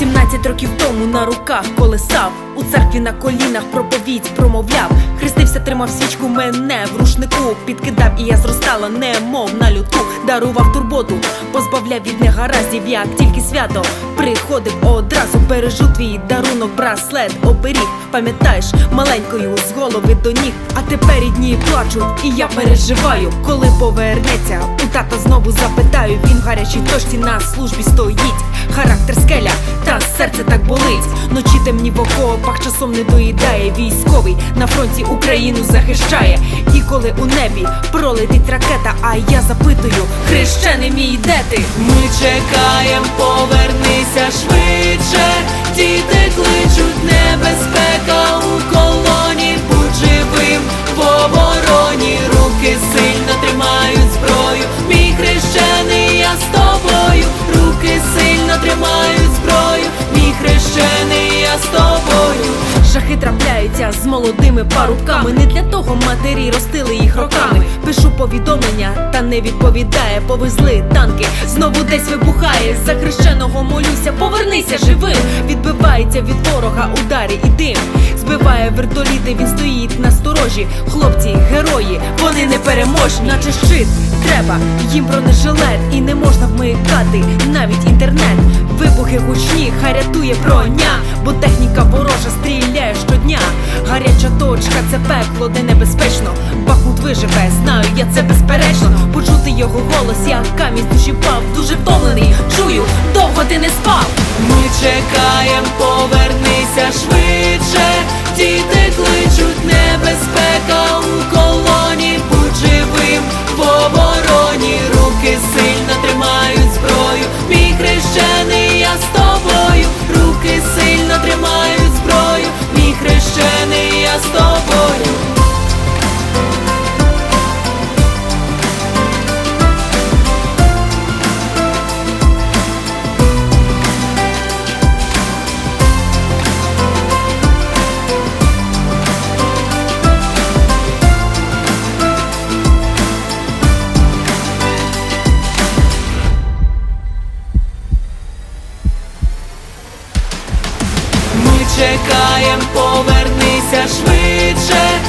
хрестиком на руках колесав. У церкві на колінах проповідь промовляв. Хрестився, тримав свічку мене в рушнику. Підкидав, і я зростала, немов на лютку. Дарував турботу, позбавляв від негараздів, як тільки свято приходив одразу. Бережу твій дарунок, браслет, оберіг. Пам'ятаєш, маленькою з голови до ніг. А тепер рідні плачуть, і я переживаю, коли повернеться. Тата знову запитаю. Він в гарячій точці на службі стоїть. Характер скеля, та серце так болить. Ночі темні в окопах часом не доїдає. Військовий на фронті Україну захищає. І коли у небі пролетить ракета, а я запитую, хрещений мій де ти? Ми чекаєм, повернися швидше. Шахи трапляються з молодими паруками. Не для того матері ростили їх роками. Пишу повідомлення, та не відповідає. Повезли танки, знову десь вибухає. За хрещеного молюся, повернися живим. Відбивається від ворога ударі і дим. Збиває вертоліти, він стоїть на сторожі. Хлопці, герої, вони непереможні, наче щит. Треба їм бронежилет і не можна вмикати навіть інтернет. Вибухи гучні, хай рятує броня, бо техніка ворожа стріляє щодня. Гаряча точка, це пекло, де небезпечно. Бахмут виживе, знаю, я це безперечно. Почути його голос, як камінь душі впав. Дуже втомлений, чую, довго ти не спав. Ми чекаєм, повернися швидше. чекаєм, повернися швидше.